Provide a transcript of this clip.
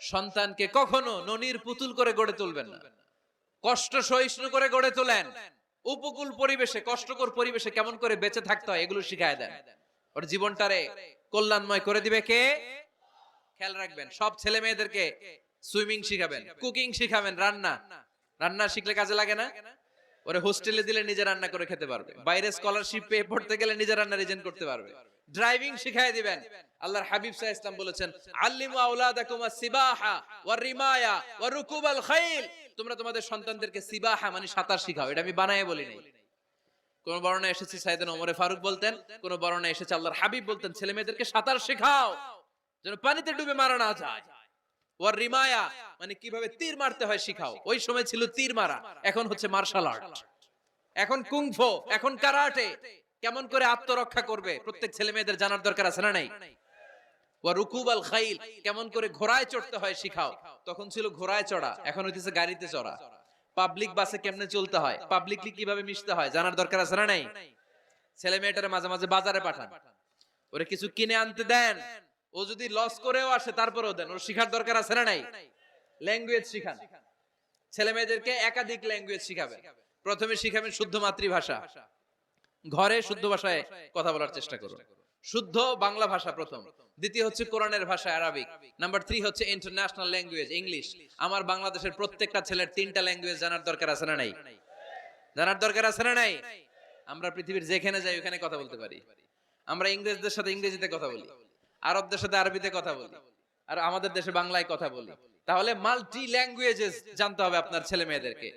সন্তানকে কখনো ননির পুতুল করে গড়ে তুলবেন না। কষ্ট সহিষ্ণু করে গড়ে তোলেন। উপকূল পরিবেশে, কষ্টকর পরিবেশে কেমন করে বেঁচে থাকতে হয় এগুলো শিখায় দেন। ওর জীবনটারে কল্যাণময় করে দিবে কে? খেয়াল রাখবেন, সব ছেলে মেয়েদেরকে সুইমিং শিখাবেন, কুকিং শিখাবেন, রান্না। রান্না শিখলে কাজে লাগে না? ওরে হোস্টেলে দিলে নিজে রান্না করে খেতে পারবে। বাইরে স্কলারশিপ পেয়ে পড়তে গেলে নিজে রান্না রিজেন করতে পারবে। ড্রাইভিং শিখাই দিবেন। আল্লাহর হাবিব সাহেব ইসলাম বলেছেন, আল্লিমু আওলাদাকুম সিবাহা ওয়া রিমায়া ওয়া রুকুবাল খাইল। তোমরা তোমাদের সন্তানদেরকে সিবাহা মানে সাঁতার শিখাও। এটা আমি বানায়ে বলি নাই। কোন বর্ণনা এসেছে সাইদান ওমরে ফারুক বলতেন, কোন বর্ণনা এসেছে আল্লাহর হাবিব বলতেন ছেলে মেয়েদেরকে সাঁতার শেখাও, যেন পানিতে ডুবে মারা না যায়। ওয়ার রিমায়া মানে কীভাবে তীর মারতে হয় শিখাও। ওই সময় ছিল তীর মারা, এখন হচ্ছে মার্শাল আর্ট এখন কুংফো, এখন কারাটে, কেমন করে আত্মরক্ষা করবে? প্রত্যেক ছেলে মেয়েদের জানার দরকার আছে না নাই? ওয়া রুকুব আল খাইল, কেমন করে ঘোড়ায় চড়তে হয় শিখাও। তখন ছিল ঘোড়ায় চড়া, এখন হইতেছে গাড়িতে চড়া। পাবলিক বাসে কেমনে চলতে হয়? পাবলিকলি কীভাবে মিশতে হয়? জানার দরকার আছে না নাই? ছেলে মেয়েটারে মাঝে মাঝে বাজারে পাঠান। ওরে কিছু কিনে আনতে দেন। ও যদি লস করেও আসে, তারপরেও দেন। ওর শিখার দরকার আছে না নাই? ল্যাঙ্গুয়েজ শিখান। ছেলে মেয়েদেরকে একাধিক ল্যাঙ্গুয়েজ শিখাবেন প্রথমে শিখাবেন শুদ্ধ মাতৃভাষা। ঘরে শুদ্ধ ভাষায় কথা বলার চেষ্টা করুন। শুদ্ধ বাংলা ভাষা প্রথম। দ্বিতীয় হচ্ছে কোরআনের ভাষা আরবিক নাম্বার থ্রি হচ্ছে ইন্টারন্যাশনাল ল্যাঙ্গুয়েজ ইংলিশ আমার বাংলাদেশের প্রত্যেকটা ছেলের তিনটা ল্যাঙ্গুয়েজ জানার দরকার আছে না নাই? জানার দরকার আছে না নাই? আমরা পৃথিবীর যেখানে যাই, ওখানে কথা বলতে পারি। আমরা ইংরেজদের সাথে ইংরেজিতে কথা বলি। আরবদের সাথে আরবিতে কথা বলি, আর আমাদের দেশে বাংলায় কথা বলি। তাহলে মাল্টি ল্যাঙ্গুয়েজেস জানতে হবে আপনার ছেলে মেয়েদেরকে